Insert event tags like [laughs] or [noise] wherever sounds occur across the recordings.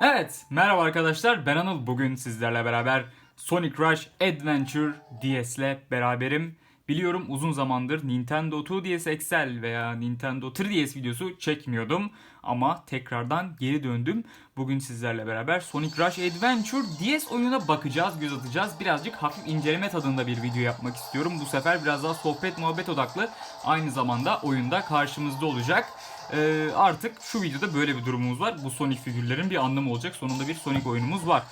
Evet, merhaba arkadaşlar. Ben Anıl. Bugün sizlerle beraber Sonic Rush Adventure DS ile beraberim. Biliyorum uzun zamandır Nintendo 2DS XL veya Nintendo 3DS videosu çekmiyordum. Ama tekrardan geri döndüm. Bugün sizlerle beraber Sonic Rush Adventure DS oyununa bakacağız, göz atacağız. Birazcık hafif inceleme tadında bir video yapmak istiyorum. Bu sefer biraz daha sohbet muhabbet odaklı. Aynı zamanda oyunda karşımızda olacak. Ee, artık şu videoda böyle bir durumumuz var. Bu Sonic figürlerin bir anlamı olacak. Sonunda bir Sonic oyunumuz var.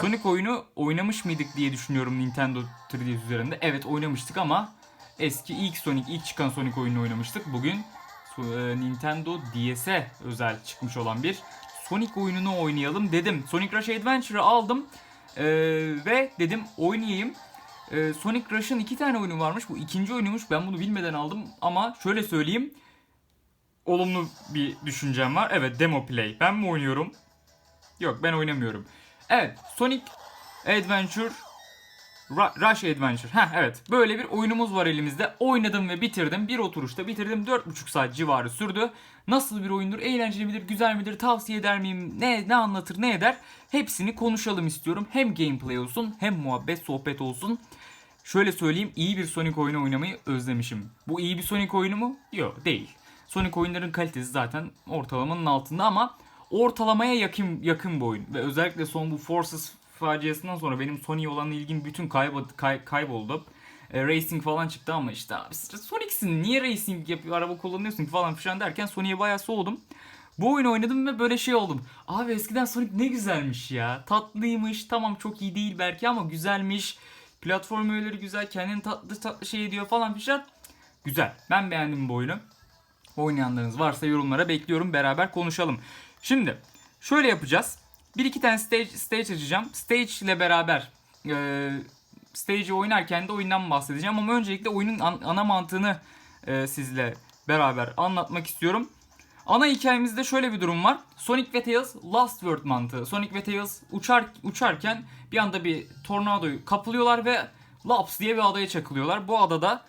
Sonic oyunu oynamış mıydık diye düşünüyorum Nintendo 3DS üzerinde. Evet oynamıştık ama eski ilk Sonic, ilk çıkan Sonic oyunu oynamıştık. Bugün e, Nintendo DS'e özel çıkmış olan bir Sonic oyununu oynayalım dedim. Sonic Rush Adventure'ı aldım ee, ve dedim oynayayım. Ee, Sonic Rush'ın iki tane oyunu varmış. Bu ikinci oyunumuş. Ben bunu bilmeden aldım ama şöyle söyleyeyim olumlu bir düşüncem var. Evet demo play. Ben mi oynuyorum? Yok ben oynamıyorum. Evet Sonic Adventure Ru- Rush Adventure. Heh evet böyle bir oyunumuz var elimizde. Oynadım ve bitirdim. Bir oturuşta bitirdim. 4,5 saat civarı sürdü. Nasıl bir oyundur? Eğlenceli midir? Güzel midir? Tavsiye eder miyim? Ne, ne anlatır? Ne eder? Hepsini konuşalım istiyorum. Hem gameplay olsun hem muhabbet sohbet olsun. Şöyle söyleyeyim iyi bir Sonic oyunu oynamayı özlemişim. Bu iyi bir Sonic oyunu mu? Yok değil. Sonic oyunların kalitesi zaten ortalamanın altında ama ortalamaya yakın yakın bir oyun. Ve özellikle son bu Forces faciasından sonra benim Sonic'e olan ilgim bütün kaybo- kay- kayboldu. E, racing falan çıktı ama işte abi Sonic'sin niye racing yapıyor araba kullanıyorsun falan filan derken Sonic'e bayağı soğudum. Bu oyunu oynadım ve böyle şey oldum. Abi eskiden Sonic ne güzelmiş ya. Tatlıymış. Tamam çok iyi değil belki ama güzelmiş. Platform öğeleri güzel. Kendini tatlı tatlı şey ediyor falan filan. Güzel. Ben beğendim bu oyunu. Oynayanlarınız varsa yorumlara bekliyorum. Beraber konuşalım. Şimdi şöyle yapacağız. Bir iki tane stage, stage açacağım. Stage ile beraber e, stage'i oynarken de oyundan bahsedeceğim. Ama öncelikle oyunun an- ana mantığını e, sizle beraber anlatmak istiyorum. Ana hikayemizde şöyle bir durum var. Sonic ve Tails Last World mantığı. Sonic ve Tails uçar uçarken bir anda bir tornadoyu kapılıyorlar ve Laps diye bir adaya çakılıyorlar. Bu adada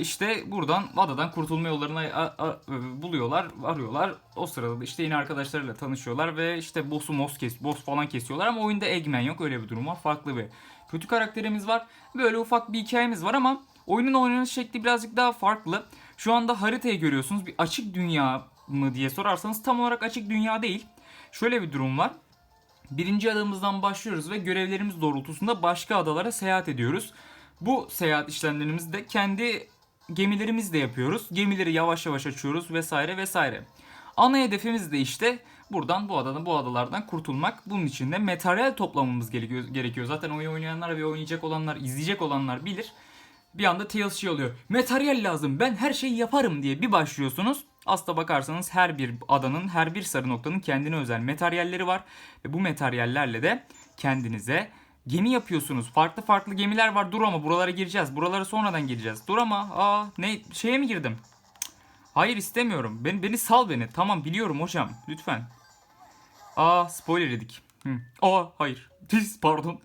işte buradan adadan kurtulma yollarını a- a- buluyorlar, arıyorlar. O sırada da işte yine arkadaşlarıyla tanışıyorlar ve işte boss'u mos kes, boss falan kesiyorlar ama oyunda Eggman yok. Öyle bir durum var. Farklı bir kötü karakterimiz var. Böyle ufak bir hikayemiz var ama oyunun oynanış şekli birazcık daha farklı. Şu anda haritayı görüyorsunuz. Bir açık dünya mı diye sorarsanız tam olarak açık dünya değil. Şöyle bir durum var. Birinci adamımızdan başlıyoruz ve görevlerimiz doğrultusunda başka adalara seyahat ediyoruz. Bu seyahat işlemlerimizi de kendi gemilerimizle yapıyoruz. Gemileri yavaş yavaş açıyoruz vesaire vesaire. Ana hedefimiz de işte buradan bu adadan bu adalardan kurtulmak. Bunun için de materyal toplamamız gerekiyor. Zaten oyun oynayanlar ve oynayacak olanlar, izleyecek olanlar bilir. Bir anda Tails şey oluyor. Materyal lazım ben her şeyi yaparım diye bir başlıyorsunuz. Aslına bakarsanız her bir adanın, her bir sarı noktanın kendine özel materyalleri var. Ve bu materyallerle de kendinize gemi yapıyorsunuz. Farklı farklı gemiler var. Dur ama buralara gireceğiz. Buralara sonradan gireceğiz. Dur ama aa ne şeye mi girdim? Hayır istemiyorum. Beni, beni sal beni. Tamam biliyorum hocam. Lütfen. Aa spoiler yedik. Hı. Aa hayır. Pis pardon.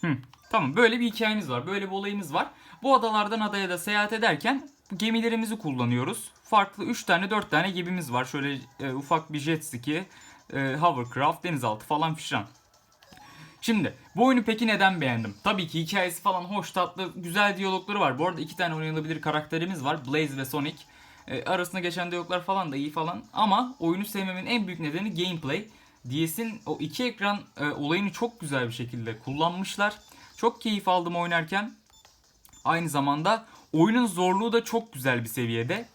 Hı. Tamam böyle bir hikayemiz var. Böyle bir olayımız var. Bu adalardan adaya da seyahat ederken gemilerimizi kullanıyoruz. Farklı 3 tane 4 tane gemimiz var. Şöyle e, ufak bir jet ski, e, hovercraft, denizaltı falan filan. Şimdi bu oyunu peki neden beğendim? Tabii ki hikayesi falan hoş tatlı güzel diyalogları var. Bu arada iki tane oynanabilir karakterimiz var. Blaze ve Sonic. E, arasında geçen diyaloglar falan da iyi falan. Ama oyunu sevmemin en büyük nedeni gameplay. DS'in o iki ekran e, olayını çok güzel bir şekilde kullanmışlar. Çok keyif aldım oynarken. Aynı zamanda oyunun zorluğu da çok güzel bir seviyede.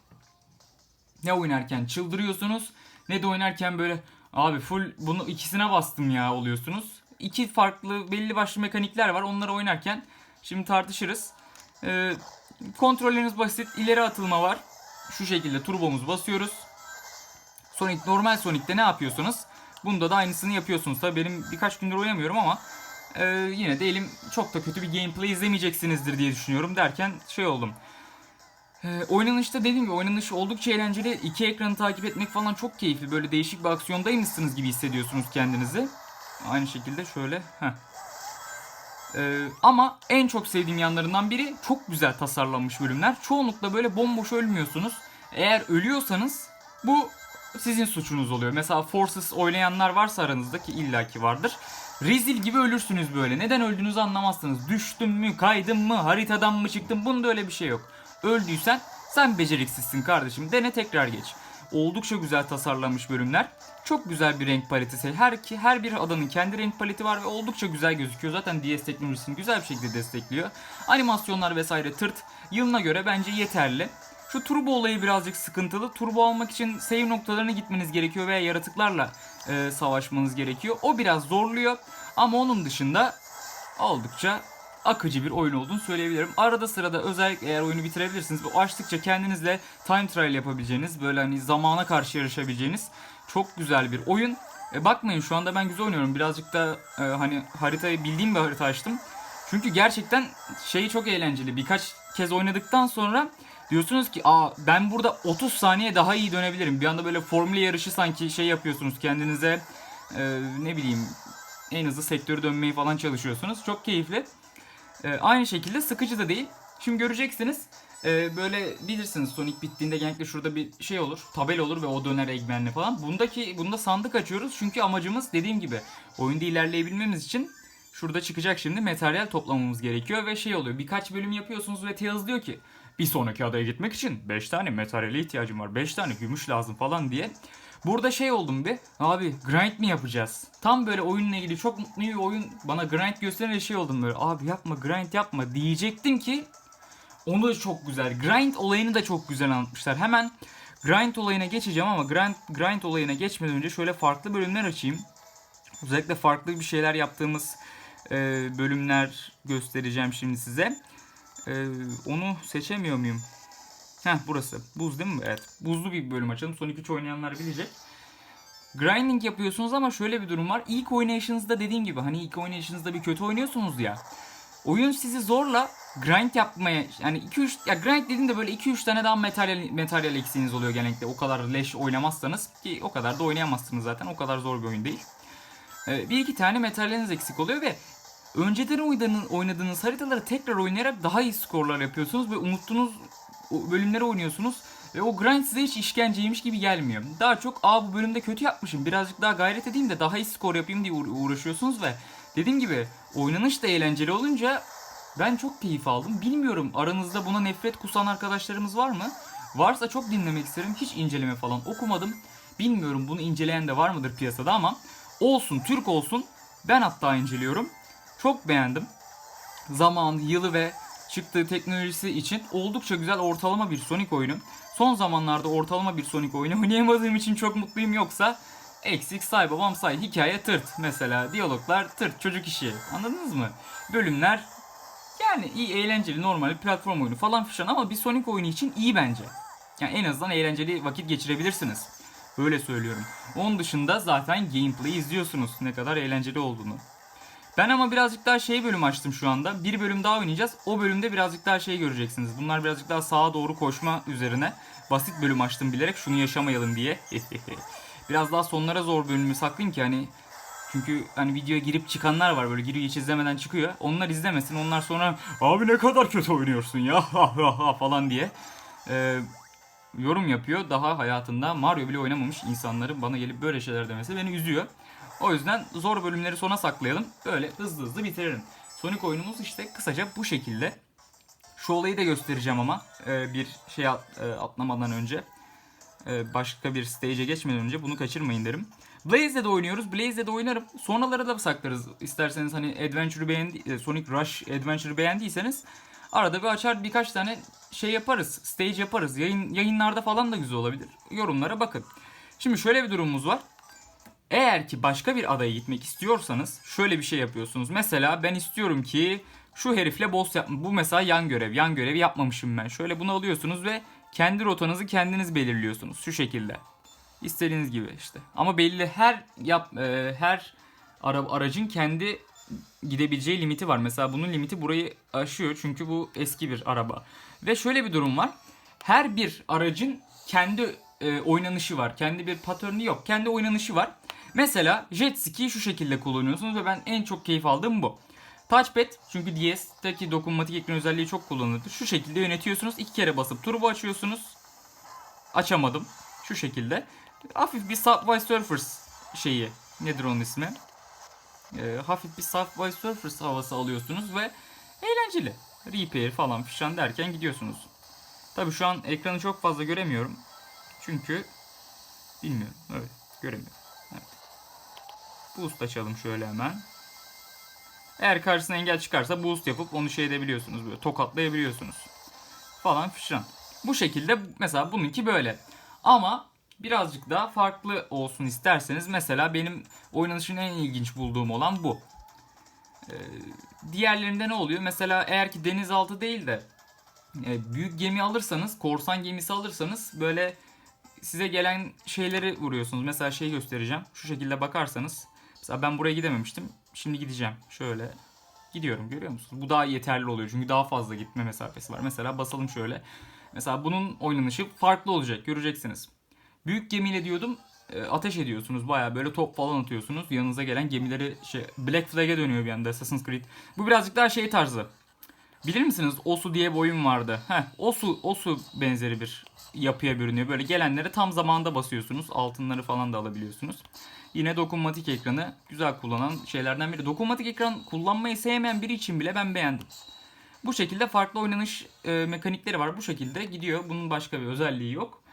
Ne oynarken çıldırıyorsunuz ne de oynarken böyle abi full bunu ikisine bastım ya oluyorsunuz. İki farklı belli başlı mekanikler var. Onları oynarken şimdi tartışırız. Ee, kontrolleriniz basit. İleri atılma var. Şu şekilde turbomuzu basıyoruz. Sonic normal Sonic'te ne yapıyorsunuz? Bunda da aynısını yapıyorsunuz. Tabii benim birkaç gündür oynamıyorum ama e, yine de elim çok da kötü bir gameplay izlemeyeceksinizdir diye düşünüyorum derken şey oldum. E, oynanışta dediğim gibi oynanış oldukça eğlenceli. İki ekranı takip etmek falan çok keyifli. Böyle değişik bir aksiyondaymışsınız gibi hissediyorsunuz kendinizi. Aynı şekilde şöyle. Heh. Ee, ama en çok sevdiğim yanlarından biri çok güzel tasarlanmış bölümler. Çoğunlukla böyle bomboş ölmüyorsunuz. Eğer ölüyorsanız bu sizin suçunuz oluyor. Mesela Forces oynayanlar varsa aranızda ki illaki vardır. Rezil gibi ölürsünüz böyle. Neden öldüğünüzü anlamazsınız. Düştüm mü, kaydım mı, haritadan mı çıktım? Bunda öyle bir şey yok. Öldüysen sen beceriksizsin kardeşim. Dene tekrar geç. Oldukça güzel tasarlanmış bölümler. Çok güzel bir renk paletesi. Her ki her bir adanın kendi renk paleti var ve oldukça güzel gözüküyor. Zaten DS teknolojisini güzel bir şekilde destekliyor. Animasyonlar vesaire tırt yılına göre bence yeterli. Şu turbo olayı birazcık sıkıntılı. Turbo almak için save noktalarına gitmeniz gerekiyor veya yaratıklarla e, savaşmanız gerekiyor. O biraz zorluyor. Ama onun dışında oldukça akıcı bir oyun olduğunu söyleyebilirim. Arada sırada özellikle eğer oyunu bitirebilirsiniz ve açtıkça kendinizle time trial yapabileceğiniz, böyle hani zamana karşı yarışabileceğiniz çok güzel bir oyun. E, bakmayın şu anda ben güzel oynuyorum. Birazcık da e, hani haritayı bildiğim bir harita açtım. Çünkü gerçekten şeyi çok eğlenceli. Birkaç kez oynadıktan sonra diyorsunuz ki aa ben burada 30 saniye daha iyi dönebilirim. Bir anda böyle formüle yarışı sanki şey yapıyorsunuz kendinize e, ne bileyim en hızlı sektörü dönmeyi falan çalışıyorsunuz. Çok keyifli. E, aynı şekilde sıkıcı da değil. Şimdi göreceksiniz. e, böyle bilirsiniz Sonic bittiğinde genellikle şurada bir şey olur. Tabel olur ve o döner Eggman'le falan. Bundaki bunda sandık açıyoruz. Çünkü amacımız dediğim gibi oyunda ilerleyebilmemiz için şurada çıkacak şimdi materyal toplamamız gerekiyor ve şey oluyor. Birkaç bölüm yapıyorsunuz ve Tails diyor ki bir sonraki adaya gitmek için 5 tane materyale ihtiyacım var. 5 tane gümüş lazım falan diye. Burada şey oldum bir. Abi grind mi yapacağız? Tam böyle oyunla ilgili çok mutlu bir oyun bana grind gösterince şey oldum böyle. Abi yapma grind yapma diyecektim ki onu da çok güzel. Grind olayını da çok güzel anlatmışlar. Hemen grind olayına geçeceğim ama grind, grind olayına geçmeden önce şöyle farklı bölümler açayım. Özellikle farklı bir şeyler yaptığımız e, bölümler göstereceğim şimdi size. E, onu seçemiyor muyum? Heh burası. Buz değil mi? Evet. Buzlu bir bölüm açalım. Sonic 3 oynayanlar bilecek. Grinding yapıyorsunuz ama şöyle bir durum var. İlk oynayışınızda dediğim gibi hani ilk oynayışınızda bir kötü oynuyorsunuz ya. Oyun sizi zorla grind yapmaya yani 2-3 ya grind dediğimde böyle 2-3 tane daha materyal materyal eksiğiniz oluyor genellikle. O kadar leş oynamazsanız ki o kadar da oynayamazsınız zaten. O kadar zor bir oyun değil. Ee, bir iki tane materyaliniz eksik oluyor ve önceden oynadığınız haritaları tekrar oynayarak daha iyi skorlar yapıyorsunuz ve unuttuğunuz o bölümleri oynuyorsunuz ve o grind size hiç işkenceymiş gibi gelmiyor. Daha çok aa bu bölümde kötü yapmışım birazcık daha gayret edeyim de daha iyi skor yapayım diye uğra- uğraşıyorsunuz ve dediğim gibi oynanış da eğlenceli olunca ben çok keyif aldım. Bilmiyorum aranızda buna nefret kusan arkadaşlarımız var mı? Varsa çok dinlemek isterim. Hiç inceleme falan okumadım. Bilmiyorum bunu inceleyen de var mıdır piyasada ama olsun Türk olsun. Ben hatta inceliyorum. Çok beğendim. Zaman, yılı ve çıktığı teknolojisi için oldukça güzel ortalama bir Sonic oyunu. Son zamanlarda ortalama bir Sonic oyunu [laughs] oynayamadığım için çok mutluyum yoksa eksik say babam say hikaye tırt mesela diyaloglar tırt çocuk işi anladınız mı? Bölümler yani iyi eğlenceli normal bir platform oyunu falan fişan ama bir Sonic oyunu için iyi bence. Yani en azından eğlenceli vakit geçirebilirsiniz. Öyle söylüyorum. Onun dışında zaten gameplay izliyorsunuz ne kadar eğlenceli olduğunu. Ben ama birazcık daha şey bölüm açtım şu anda. Bir bölüm daha oynayacağız. O bölümde birazcık daha şey göreceksiniz. Bunlar birazcık daha sağa doğru koşma üzerine. Basit bölüm açtım bilerek şunu yaşamayalım diye. [laughs] Biraz daha sonlara zor bölümü saklayayım ki hani çünkü hani videoya girip çıkanlar var böyle giriyor hiç izlemeden çıkıyor. Onlar izlemesin. Onlar sonra abi ne kadar kötü oynuyorsun ya [laughs] falan diye e, yorum yapıyor. Daha hayatında Mario bile oynamamış insanların bana gelip böyle şeyler demesi beni üzüyor. O yüzden zor bölümleri sona saklayalım. Böyle hızlı hızlı bitirelim. Sonic oyunumuz işte kısaca bu şekilde. Şu olayı da göstereceğim ama e, bir şey e, atlamadan önce. E, başka bir stage'e geçmeden önce bunu kaçırmayın derim. Blaze'de de oynuyoruz. Blaze'de de oynarım. Sonralara da saklarız. İsterseniz hani Adventure'ı beğendi Sonic Rush Adventure'ı beğendiyseniz arada bir açar birkaç tane şey yaparız. Stage yaparız. Yayın yayınlarda falan da güzel olabilir. Yorumlara bakın. Şimdi şöyle bir durumumuz var. Eğer ki başka bir adaya gitmek istiyorsanız şöyle bir şey yapıyorsunuz. Mesela ben istiyorum ki şu herifle boss yapma. Bu mesela yan görev. Yan görevi yapmamışım ben. Şöyle bunu alıyorsunuz ve kendi rotanızı kendiniz belirliyorsunuz. Şu şekilde. İstediğiniz gibi işte. Ama belli her yap e, her ara, aracın kendi gidebileceği limiti var. Mesela bunun limiti burayı aşıyor çünkü bu eski bir araba. Ve şöyle bir durum var. Her bir aracın kendi e, oynanışı var. Kendi bir pattern'i yok. Kendi oynanışı var. Mesela jet ski'yi şu şekilde kullanıyorsunuz ve ben en çok keyif aldığım bu. Touchpad çünkü DS'teki dokunmatik ekran özelliği çok kullanılır. Şu şekilde yönetiyorsunuz. İki kere basıp turbo açıyorsunuz. Açamadım. Şu şekilde. hafif bir Subway Surfers şeyi. Nedir onun ismi? Ee, hafif bir Subway Surfers havası alıyorsunuz ve eğlenceli. Repair falan fişan derken gidiyorsunuz. Tabi şu an ekranı çok fazla göremiyorum. Çünkü bilmiyorum. Öyle göremiyorum. Boost açalım şöyle hemen. Eğer karşısına engel çıkarsa boost yapıp onu şey edebiliyorsunuz. Böyle tokatlayabiliyorsunuz. Falan fişan. Bu şekilde mesela bununki böyle. Ama birazcık daha farklı olsun isterseniz mesela benim oynanışın en ilginç bulduğum olan bu. Ee, diğerlerinde ne oluyor? Mesela eğer ki denizaltı değil de e, büyük gemi alırsanız, korsan gemisi alırsanız böyle size gelen şeyleri vuruyorsunuz. Mesela şey göstereceğim. Şu şekilde bakarsanız. Mesela ben buraya gidememiştim. Şimdi gideceğim. Şöyle gidiyorum görüyor musunuz? Bu daha yeterli oluyor. Çünkü daha fazla gitme mesafesi var. Mesela basalım şöyle. Mesela bunun oynanışı farklı olacak. Göreceksiniz. Büyük gemiyle diyordum e, ateş ediyorsunuz. Baya böyle top falan atıyorsunuz. Yanınıza gelen gemileri şey Black Flag'e dönüyor bir anda Assassin's Creed. Bu birazcık daha şey tarzı. Bilir misiniz? Osu diye bir oyun vardı. Heh, Osu, Osu benzeri bir yapıya bürünüyor. Böyle gelenleri tam zamanda basıyorsunuz. Altınları falan da alabiliyorsunuz. Yine dokunmatik ekranı güzel kullanan şeylerden biri. Dokunmatik ekran kullanmayı sevmeyen biri için bile ben beğendim. Bu şekilde farklı oynanış e, mekanikleri var. Bu şekilde gidiyor. Bunun başka bir özelliği yok.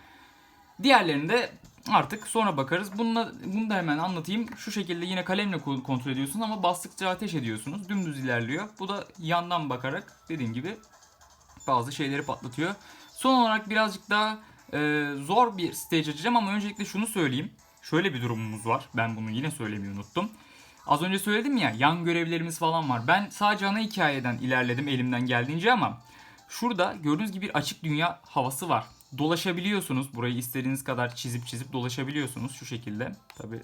Diğerlerinde artık sonra bakarız. Bununla, bunu da hemen anlatayım. Şu şekilde yine kalemle ko- kontrol ediyorsunuz ama bastıkça ateş ediyorsunuz. Dümdüz ilerliyor. Bu da yandan bakarak dediğim gibi bazı şeyleri patlatıyor. Son olarak birazcık daha e, zor bir stage açacağım ama öncelikle şunu söyleyeyim. Şöyle bir durumumuz var. Ben bunu yine söylemeyi unuttum. Az önce söyledim ya yan görevlerimiz falan var. Ben sadece ana hikayeden ilerledim elimden geldiğince ama şurada gördüğünüz gibi bir açık dünya havası var. Dolaşabiliyorsunuz. Burayı istediğiniz kadar çizip çizip dolaşabiliyorsunuz şu şekilde. Tabi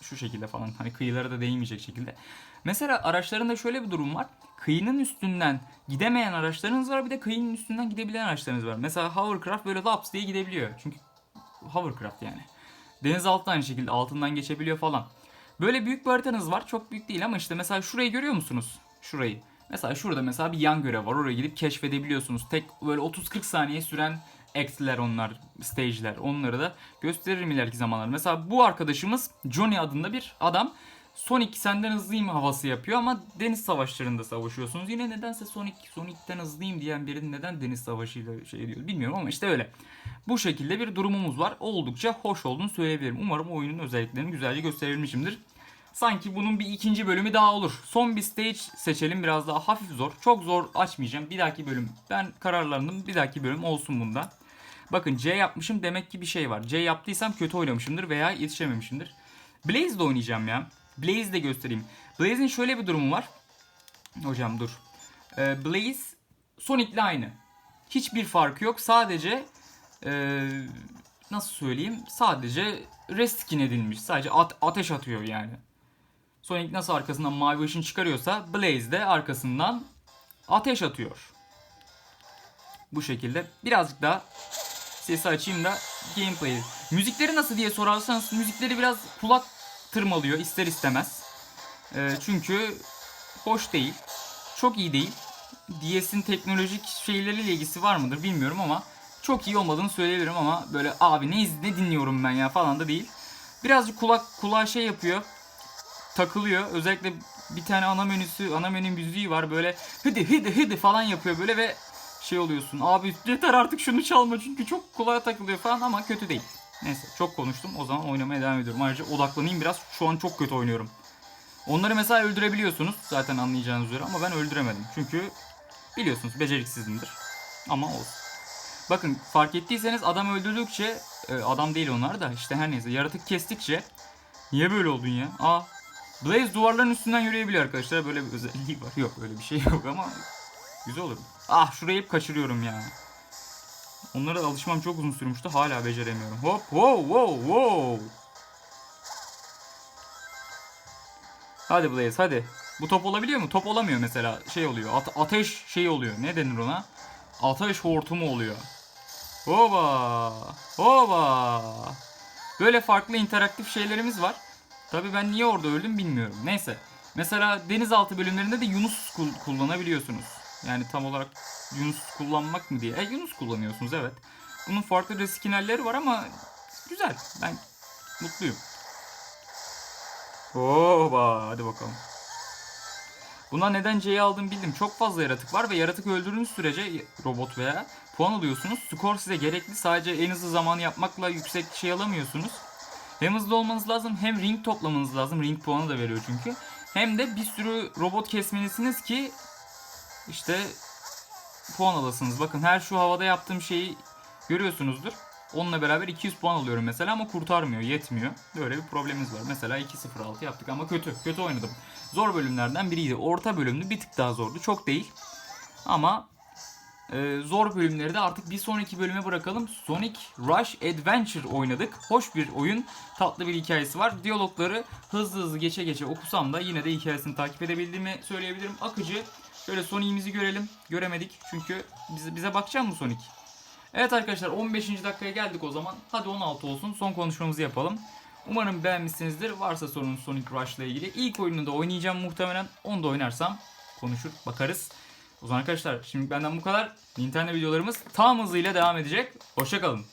şu şekilde falan hani kıyılara da değmeyecek şekilde. Mesela araçlarında şöyle bir durum var. Kıyının üstünden gidemeyen araçlarınız var bir de kıyının üstünden gidebilen araçlarınız var. Mesela hovercraft böyle laps diye gidebiliyor. Çünkü hovercraft yani. Denizaltı aynı şekilde altından geçebiliyor falan. Böyle büyük bir haritanız var. Çok büyük değil ama işte mesela şurayı görüyor musunuz? Şurayı. Mesela şurada mesela bir yan görev var. Oraya gidip keşfedebiliyorsunuz. Tek böyle 30-40 saniye süren act'ler onlar, stage'ler. Onları da gösteririm ileriki zamanlar. Mesela bu arkadaşımız Johnny adında bir adam. Sonic senden hızlıyım havası yapıyor ama deniz savaşlarında savaşıyorsunuz. Yine nedense Sonic Sonic'ten hızlıyım diyen birinin neden deniz savaşıyla şey diyor bilmiyorum ama işte öyle. Bu şekilde bir durumumuz var. Oldukça hoş olduğunu söyleyebilirim. Umarım oyunun özelliklerini güzelce gösterebilmişimdir. Sanki bunun bir ikinci bölümü daha olur. Son bir stage seçelim biraz daha hafif zor. Çok zor açmayacağım. Bir dahaki bölüm ben kararlandım. Bir dahaki bölüm olsun bunda. Bakın C yapmışım demek ki bir şey var. C yaptıysam kötü oynamışımdır veya yetişememişimdir. Blaze de oynayacağım ya. Blaze de göstereyim. Blaze'in şöyle bir durumu var. Hocam dur. Ee, Blaze Sonic'le aynı. Hiçbir farkı yok. Sadece ee, nasıl söyleyeyim? Sadece reskin edilmiş. Sadece at- ateş atıyor yani. Sonic nasıl arkasından mavi ışın çıkarıyorsa Blaze de arkasından ateş atıyor. Bu şekilde birazcık daha sesi açayım da gameplay'i. Müzikleri nasıl diye sorarsanız müzikleri biraz kulak tırmalıyor ister istemez. Ee, çünkü hoş değil. Çok iyi değil. DS'in teknolojik şeyleriyle ilgisi var mıdır bilmiyorum ama çok iyi olmadığını söyleyebilirim ama böyle abi ne, iz- ne dinliyorum ben ya falan da değil. Birazcık kulak kulağa şey yapıyor. Takılıyor. Özellikle bir tane ana menüsü, ana menü müziği var böyle hıdı hıdı hıdı falan yapıyor böyle ve şey oluyorsun. Abi yeter artık şunu çalma çünkü çok kulağa takılıyor falan ama kötü değil. Neyse çok konuştum. O zaman oynamaya devam ediyorum. Ayrıca odaklanayım biraz. Şu an çok kötü oynuyorum. Onları mesela öldürebiliyorsunuz. Zaten anlayacağınız üzere ama ben öldüremedim. Çünkü biliyorsunuz beceriksizimdir. Ama olsun. Bakın fark ettiyseniz adam öldürdükçe e, adam değil onlar da işte her neyse yaratık kestikçe niye böyle oldun ya? Aa Blaze duvarların üstünden yürüyebiliyor arkadaşlar. Böyle bir özelliği var. [laughs] Yok öyle bir şey yok ama güzel olur. Ah şurayı hep kaçırıyorum ya. Onlara alışmam çok uzun sürmüştü. Hala beceremiyorum. Hop wow wow wow. Hadi Blaze hadi. Bu top olabiliyor mu? Top olamıyor mesela. Şey oluyor. ate- ateş şey oluyor. Ne denir ona? Ateş hortumu oluyor. Hoba. Hoba. Böyle farklı interaktif şeylerimiz var. Tabii ben niye orada öldüm bilmiyorum. Neyse. Mesela denizaltı bölümlerinde de Yunus kul- kullanabiliyorsunuz. Yani tam olarak Yunus kullanmak mı diye. E Yunus kullanıyorsunuz evet. Bunun farklı reskinalleri var ama güzel. Ben Mutluyum. Oba hadi bakalım. Buna neden C'yi aldım bildim. Çok fazla yaratık var ve yaratık öldürdüğünüz sürece robot veya puan alıyorsunuz. Skor size gerekli. Sadece en hızlı zamanı yapmakla yüksek şey alamıyorsunuz. Hem hızlı olmanız lazım hem ring toplamanız lazım. Ring puanı da veriyor çünkü. Hem de bir sürü robot kesmelisiniz ki işte puan alasınız. Bakın her şu havada yaptığım şeyi görüyorsunuzdur. Onunla beraber 200 puan alıyorum mesela ama kurtarmıyor, yetmiyor. Böyle bir problemimiz var. Mesela 2-0-6 yaptık ama kötü. Kötü oynadım. Zor bölümlerden biriydi. Orta bölümdü bir tık daha zordu. Çok değil. Ama e, zor bölümleri de artık bir sonraki bölüme bırakalım. Sonic Rush Adventure oynadık. Hoş bir oyun. Tatlı bir hikayesi var. Diyalogları hızlı hızlı geçe geçe okusam da yine de hikayesini takip edebildiğimi söyleyebilirim. Akıcı. Şöyle Sonic'imizi görelim. Göremedik. Çünkü bize, bize bakacak mı Sonic? Evet arkadaşlar 15. dakikaya geldik o zaman. Hadi 16 olsun. Son konuşmamızı yapalım. Umarım beğenmişsinizdir. Varsa sorunuz Sonic Rush ile ilgili. İlk oyununu da oynayacağım muhtemelen. Onu da oynarsam konuşur bakarız. O zaman arkadaşlar şimdi benden bu kadar. Nintendo videolarımız tam hızıyla devam edecek. Hoşçakalın.